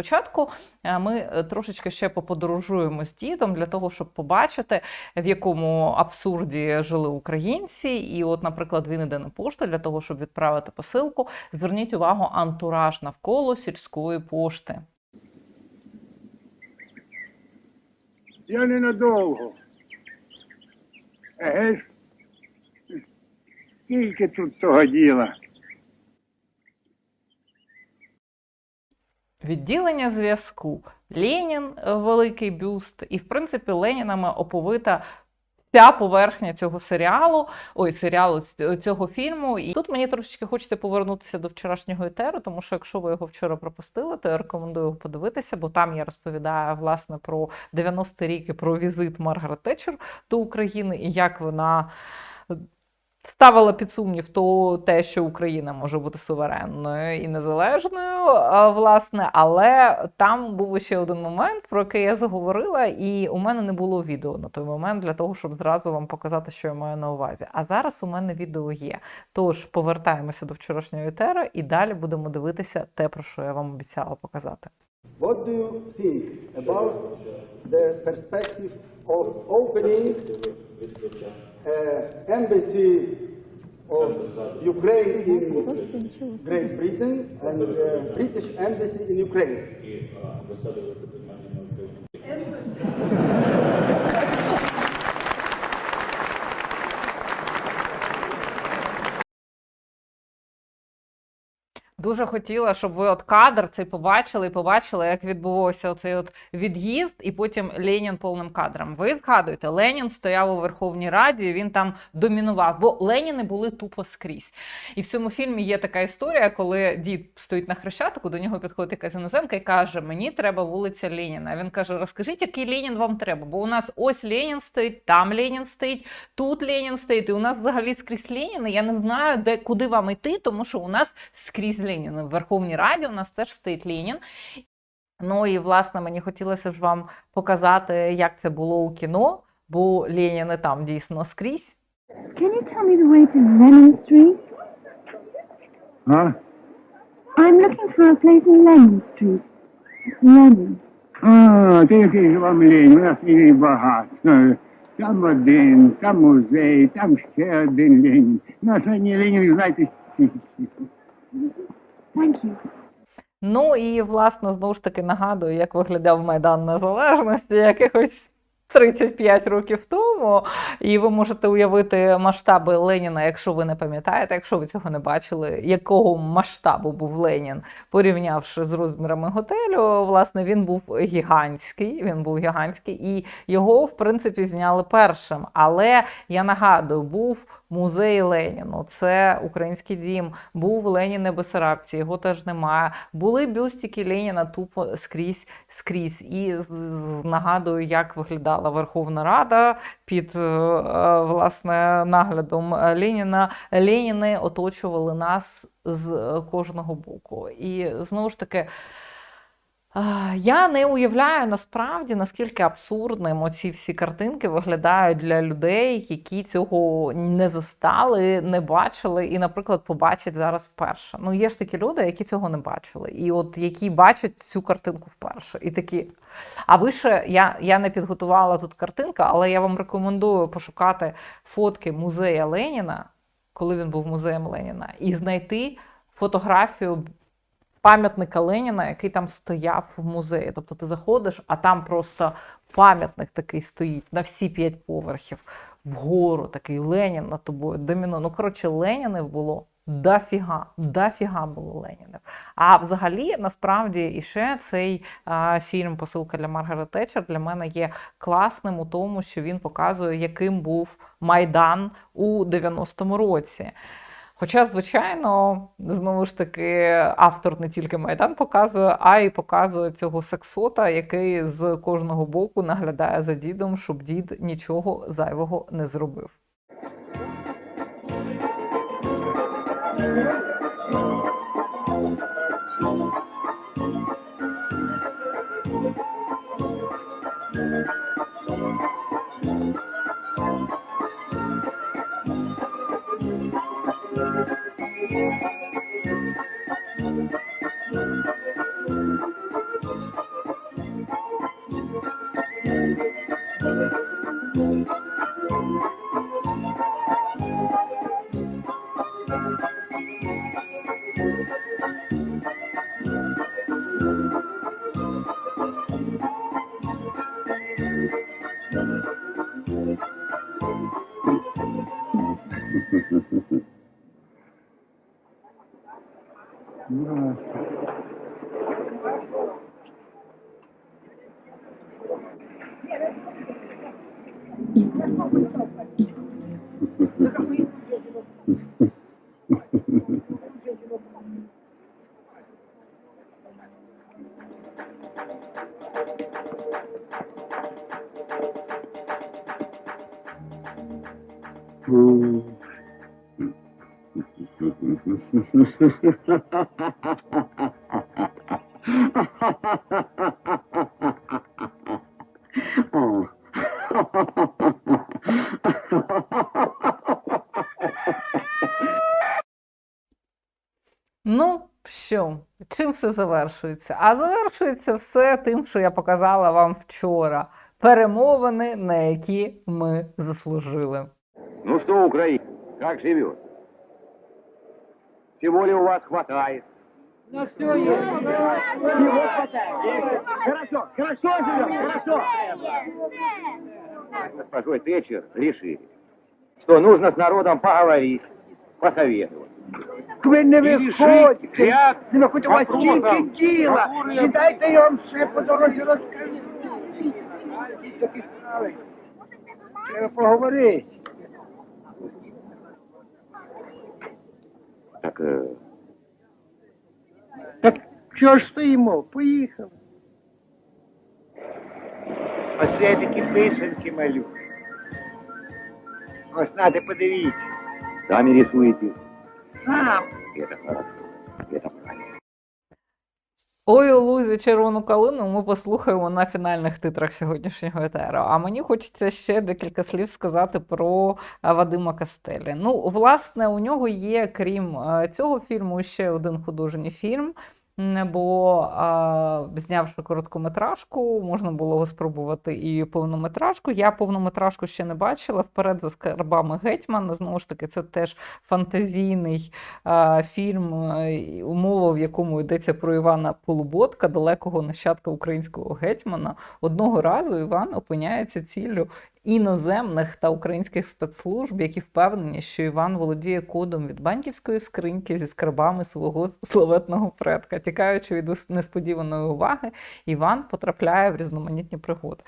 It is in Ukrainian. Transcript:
спочатку е, ми е, трошечки ще поподорожуємо з дідом для того, щоб побачити, в якому абсурді жили українці. І, от, наприклад, він іде на пошту для того, щоб відправити посилку. Зверніть увагу, антураж навколо сільської пошти. Я ненадовго. Еге скільки тут того діла? Відділення зв'язку. Ленін е, великий бюст, і в принципі Ленінами оповита вся поверхня цього серіалу, ой, серіалу цього фільму. І тут мені трошечки хочеться повернутися до вчорашнього етеру, тому що якщо ви його вчора пропустили, то я рекомендую його подивитися, бо там я розповідаю власне про 90-ті ріки, про візит Маргарет Тетчер до України і як вона. Ставила під сумнів то те, що Україна може бути суверенною і незалежною, власне, але там був ще один момент, про який я заговорила, і у мене не було відео на той момент для того, щоб зразу вам показати, що я маю на увазі. А зараз у мене відео є. Тож повертаємося до вчорашнього етера і далі будемо дивитися те, про що я вам обіцяла показати. What do you think about the perspective of opening uh, embassy of Ukraine in Great Britain and uh, British embassy in Ukraine? Дуже хотіла, щоб ви от кадр цей побачили і побачили, як відбувався цей от від'їзд, і потім Ленін повним кадром. Ви згадуєте, Ленін стояв у Верховній Раді, він там домінував, бо Леніни були тупо скрізь. І в цьому фільмі є така історія, коли дід стоїть на хрещатику, до нього підходить якась іноземка і каже: Мені треба вулиця Леніна. Він каже: Розкажіть, який Ленін вам треба? Бо у нас ось Ленін стоїть, там Ленін стоїть, тут Ленін стоїть, і у нас взагалі скрізь Леніни. Я не знаю, де куди вам йти, тому що у нас скрізь Ленін. В Верховній Раді у нас теж стоїть Ленін. Ну і власне мені хотілося ж вам показати, як це було у кіно, бо Леніни там дійсно скрізь. Can you tell me the way to Lenin Street? А? I'm looking for a place in Lenin Street. Lenin. А, ти який вам лінь, у нас її багато. Там один, там музей, там ще один лінь. Нас одні лінь, знаєте. Thank. Ну і власне знову ж таки нагадую, як виглядав Майдан Незалежності якихось 35 років тому. І ви можете уявити масштаби Леніна, якщо ви не пам'ятаєте, якщо ви цього не бачили, якого масштабу був Ленін, порівнявши з розмірами готелю. Власне, він був гігантський. Він був гігантський, і його, в принципі, зняли першим. Але я нагадую, був музей Леніну, це український дім, був Ленін на Бесарабці, його теж немає. Були бюстики Леніна тупо скрізь скрізь. І нагадую, як виглядала Верховна Рада під е, е, власне наглядом Леніна. Леніни оточували нас з е, кожного боку. І знову ж таки. Я не уявляю насправді наскільки абсурдним оці всі картинки виглядають для людей, які цього не застали, не бачили, і, наприклад, побачать зараз вперше. Ну, є ж такі люди, які цього не бачили, і от які бачать цю картинку вперше, і такі. А ви я, я не підготувала тут картинка, але я вам рекомендую пошукати фотки музея Леніна, коли він був музеєм Леніна, і знайти фотографію пам'ятника Леніна, який там стояв в музеї. Тобто ти заходиш, а там просто пам'ятник такий стоїть на всі п'ять поверхів. Вгору такий Ленін над тобою доміно. Ну, коротше, Ленінів було дофіга, дофіга було Ленінів. А взагалі, насправді, іще цей а, фільм Посилка для Маргарет Тетчер для мене є класним у тому, що він показує, яким був Майдан у 90-му році. Хоча, звичайно, знову ж таки, автор не тільки майдан показує, а й показує цього сексота, який з кожного боку наглядає за дідом, щоб дід нічого зайвого не зробив. Thank you. oh. Ну, що, чим все завершується? А завершується все тим, що я показала вам вчора. Перемовини, на які ми заслужили. Ну что, Украина, как живет? Всего ли у вас хватает? Хорошо, хорошо живем, хорошо. Мы с госпожой Тэтчер решили, что нужно с народом поговорить, посоветовать. Ви не виходьте, Ряд не виходьте, у вас вопросов, тільки діла. которые- Сідайте, я вам все по дорозі розкажу. Ідіть такі справи. Треба поговорити. Так, э, Так чого ж стоїмо? Поїхали. Ось я такі писанки малю. Ось надо подивіться. сами рисуете. Сам. Это хорошо, это. Ой, лузі червону калину ми послухаємо на фінальних титрах сьогоднішнього етеру. А мені хочеться ще декілька слів сказати про е, Вадима Кастелі. Ну, власне, у нього є, крім е, цього фільму, ще один художній фільм. Бо знявши короткометражку, можна було спробувати і повнометражку. Я повнометражку ще не бачила. Вперед за скарбами Гетьмана. Знову ж таки, це теж фантазійний а, фільм, умова, в якому йдеться про Івана Полуботка, далекого нащадка українського гетьмана. Одного разу Іван опиняється ціллю іноземних та українських спецслужб, які впевнені, що Іван володіє кодом від банківської скриньки зі скарбами свого славетного предка. Тікаючи від несподіваної уваги, Іван потрапляє в різноманітні пригоди.